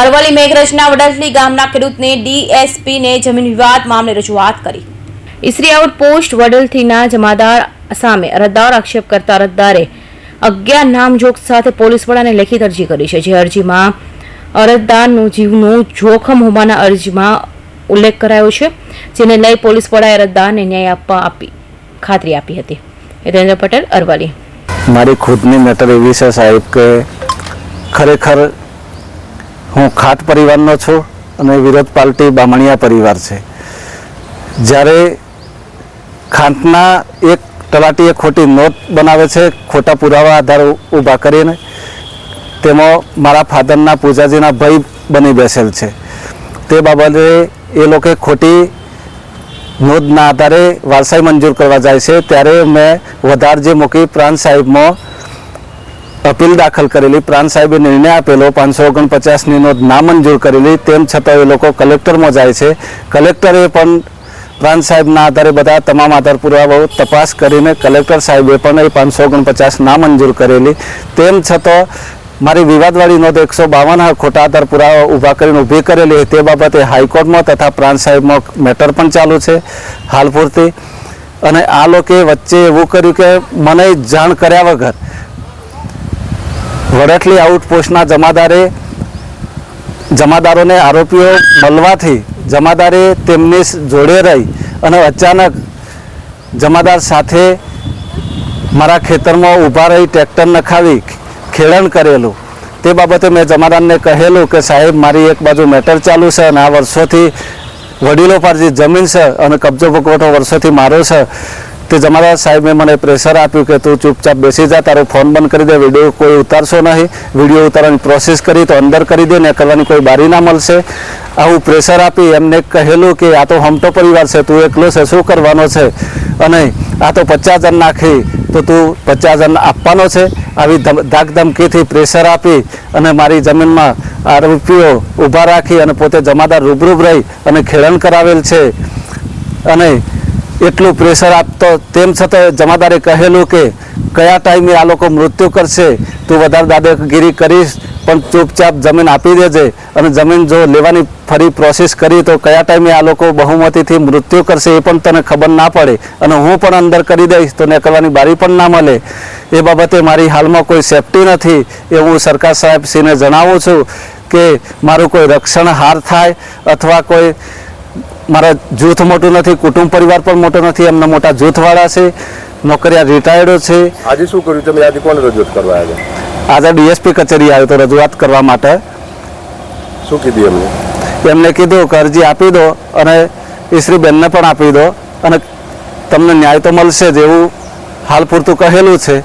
અરવલ્લી મેઘરજના વડસલી ગામના ખેડૂતને ડીએસપીને જમીન વિવાદ મામલે રજૂઆત કરી. ઇસરી આઉટપોસ્ટ વડલથીના જમાદાર સામે અરજદાર આક્ષેપ કરતા અરજદારે અગિયાર નામજોગ સાથે પોલીસ વડાને લેખિત અરજી કરી છે. જે અરજીમાં અરજદારનું જીવનું જોખમ હોવાના અરજીમાં ઉલ્લેખ કરાયો છે, જેને લઈ પોલીસ વડાએ અરજદારને ન્યાય આપવા આપી, ખાતરી આપી હતી. હિતેન્દ્ર પટેલ, અરવલ્લી. મારી ખુદની મેટર એવી છે સાહેબ કે ખરેખર હું ખાટ પરિવારનો છું અને વિરોધ પાર્ટી બામણિયા પરિવાર છે. જ્યારે ખાંટના એક તલાટીએ ખોટી નોટ બનાવે છે, ખોટા પુરાવા આધાર ઊભા કરીને તેમાં મારા ફાધરના પૂજાજીના ભાઈ બની બેસેલ છે. તે બાબતે એ લોકો ખોટી નોંધના આધારે વારસાઈ મંજૂર કરવા જાય છે. ત્યારે મેં વધારજી મૂકી પ્રાંત સાહેબમાં અપીલ દાખલ કરેલી પ્રાંત સાહેબે નિર્ણય આપેલો પાંચસો ઓગણપચાસની નોંધ નામંજૂર કરેલી તેમ છતાં એ લોકો કલેક્ટરમાં જાય છે. કલેક્ટરે પણ પ્રાંત સાહેબના આધારે બધા તમામ આધાર પુરાવાઓ તપાસ કરીને કલેક્ટર સાહેબે પણ એ પાંચસો ઓગણપચાસ નામંજૂર કરેલી. તેમ છતાં મારી વિવાદવાળી નોંધ એકસો બાવન ખોટા આધાર પુરાવા ઊભા કરીને ઊભી કરેલી તે બાબતે હાઈકોર્ટમાં તથા પ્રાંત સાહેબમાં મેટર પણ ચાલુ છે હાલ પૂરતી. અને આ લોકોએ વચ્ચે એવું કર્યું કે મને જાણ કર્યા વગર વડટલી આઉટપોસ્ટના જમાદારે જમાદારોને આરોપીઓ મળવાથી જમાદારે તેમની જોડે રહી અને અચાનક જમાદાર સાથે મારા ખેતરમાં ઊભા રહી ટ્રેક્ટર નખાવી ખેડણ કરેલું. તે બાબતે મેં જમાદારને કહેલું કે સાહેબ, મારી એક બાજુ મેટર ચાલુ છે અને આ વર્ષોથી વડીલો પર જે જમીન છે અને કબજો ભગવટો વર્ષોથી મારો છે. તે જમાદાર સાહેબે મને પ્રેશર આપ્યું કે તું ચૂપચાપ બેસી જા, તારો ફોન બંધ કરી દે, વીડિયો કોઈ ઉતારશો નહીં. વીડિયો ઉતારવાની પ્રોસેસ કરી, તો અંદર કરી દે ને કરવાની કોઈ બારી ના મળશે. આવું પ્રેશર આપી એમને કહેલું કે આ તો હમટો પરિવાર છે, તું એકલો છે, શું કરવાનો છે? અને આ તો પચાસ જણ નાખી, તો તું પચાસ જણ આપવાનો છે. આવી ધાકધમકીથી ધમકીથી પ્રેશર આપી અને મારી જમીનમાં આરોપીઓ ઊભા રાખી અને પોતે જમાદાર રૂબરૂબ રહી અને ખેડણ કરાવેલ છે. અને એટલું પ્રેશર આપતો, તેમ છતાં જમાદારે કહેલું કે, કયા ટાઈમે આ લોકો મૃત્યુ કરશે? તું વધારે દાદાગીરી કરીશ, પણ ચૂપચાપ જમીન આપી દેજે. અને જમીન જો લેવાની ફરી પ્રોસેસ કરી, તો કયા ટાઈમે આ લોકો બહુમતીથી મૃત્યુ કરશે એ પણ તને ખબર ના પડે. અને હું પણ અંદર કરી દઈશ, તો નીકળવાની બારી પણ ના મળે. એ બાબતે મારી હાલમાં કોઈ સેફટી નથી. એ હું સરકાર સાહેબશ્રીને જણાવું છું કે, મારું કોઈ રક્ષણ હાર થાય, અથવા કોઈ મારા જૂથ મોટું નથી કુટુંબ પરિવાર પણ મોટો નથી એમના મોટા જૂથવાળા છે નોકરિયા રિટાયર્ડો છે. આજે શું કર્યું? તમે આજે કોને રજૂઆત કરવા આવ્યા? આજે ડીએસપી કચેરી આવ્યો તો રજૂઆત કરવા માટે. શું કીધું એમને? એમને કીધું કે અરજી આપી દો અને ઈશ્રીબેનને પણ આપી દો અને તમને ન્યાય તો મળશે જ એવું હાલ પૂરતું કહેલું છે.